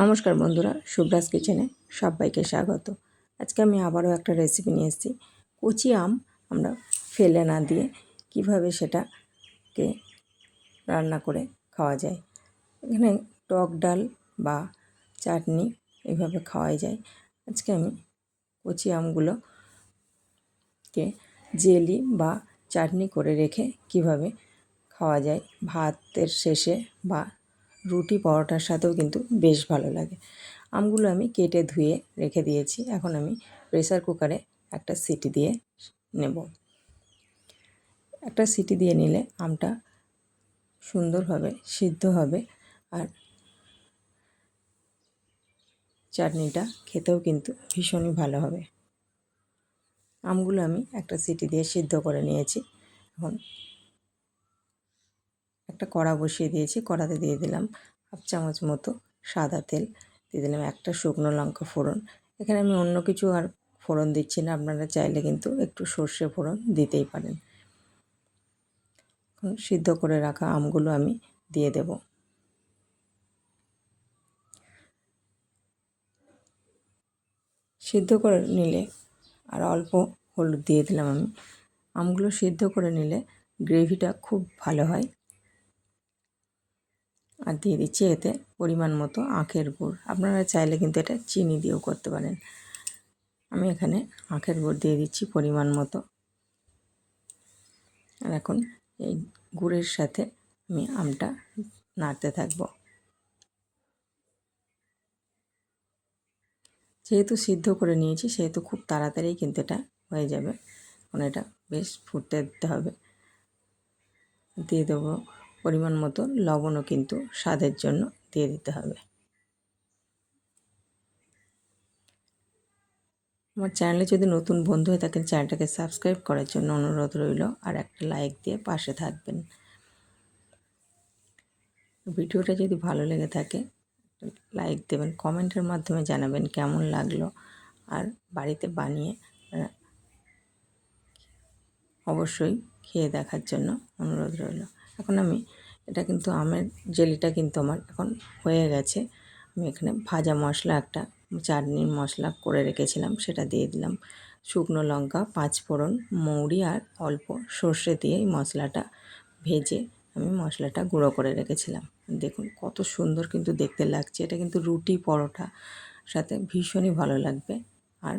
নমস্কার বন্ধুরা, সুব্রাস কিচেনে সবাইকে স্বাগত। আজকে আমি আবারও একটা রেসিপি নিয়ে এসেছি। কচি আম আমরা ফেলে না দিয়ে কীভাবে সেটাকে রান্না করে খাওয়া যায়। এখানে টক ডাল বা চাটনি এভাবে খাওয়াই যায়। আজকে আমি কচি আমগুলোকে জেলি বা চাটনি করে রেখে কীভাবে খাওয়া যায়, ভাতের শেষে বা রুটি পরোটার সাথেও কিন্তু বেশ ভালো লাগে। আমগুলো আমি কেটে ধুয়ে রেখে দিয়েছি। এখন আমি প্রেসার কুকারে একটা সিটি দিয়ে নেব। একটা সিটি দিয়ে নিলে আমটা সুন্দরভাবে সিদ্ধ হবে আর চাটনিটা খেতেও কিন্তু ভীষণই ভালো হবে। আমগুলো আমি একটা সিটি দিয়ে সিদ্ধ করে নিয়েছি। এখন একটা কড়া বসিয়ে দিয়েছি, কড়াতে দিয়ে দিলাম হাফ চামচ মতো সাদা তেল। দিয়ে দিলাম একটা শুকনো লঙ্কা ফোড়ন। এখানে আমি অন্য কিছু আর ফোড়ন দিচ্ছি না, আপনারা চাইলে কিন্তু একটু সর্ষে ফোড়ন দিতেই পারেন। সিদ্ধ করে রাখা আমগুলো আমি দিয়ে দেব। সিদ্ধ করে নিলে আর অল্প হলুদ দিয়ে দিলাম আমি। আমগুলো সিদ্ধ করে নিলে গ্রেভিটা খুব ভালো হয়। আর দিয়ে দিচ্ছি এতে পরিমাণ মতো আখের গুড়। আপনারা চাইলে কিন্তু এটা চিনি দিয়েও করতে পারেন। আমি এখানে আখের গুড় দিয়ে দিচ্ছি পরিমাণ মতো। আর এখন এই গুড়ের সাথে আমি আমটা নাড়তে থাকব। যেহেতু সিদ্ধ করে নিয়েছি, সেহেতু খুব তাড়াতাড়ি কিন্তু এটা হয়ে যাবে। এখন এটা বেশ ফুটতে দিতে হবে। দিয়ে দেবো পরিমাণ মতো লবণও কিন্তু স্বাদের জন্য দিয়ে দিতে হবে। আমার চ্যানেলে যদি নতুন বন্ধু হয়ে থাকেন, চ্যানেলটাকে সাবস্ক্রাইব করার জন্য অনুরোধ রইল আর একটা লাইক দিয়ে পাশে থাকবেন। ভিডিওটা যদি ভালো লেগে থাকে, লাইক দেবেন, কমেন্টের মাধ্যমে জানাবেন কেমন লাগল আর বাড়িতে বানিয়ে অবশ্যই খেয়ে দেখার জন্য অনুরোধ রইল। এখন আমি এটা কিন্তু আমের জেলিটা কিন্তু আমার এখন হয়ে গেছে। আমি এখানে ভাজা মশলা একটা চাটনির মশলা করে রেখেছিলাম, সেটা দিয়ে দিলাম। শুকনো লঙ্কা পাঁচ ফোড়ন মৌরি আর অল্প সর্ষে দিয়ে এই মশলাটা ভেজে আমি মশলাটা গুঁড়ো করে রেখেছিলাম। দেখুন কত সুন্দর কিন্তু দেখতে লাগছে। এটা কিন্তু রুটি পরোটা সাথে ভীষণই ভালো লাগবে। আর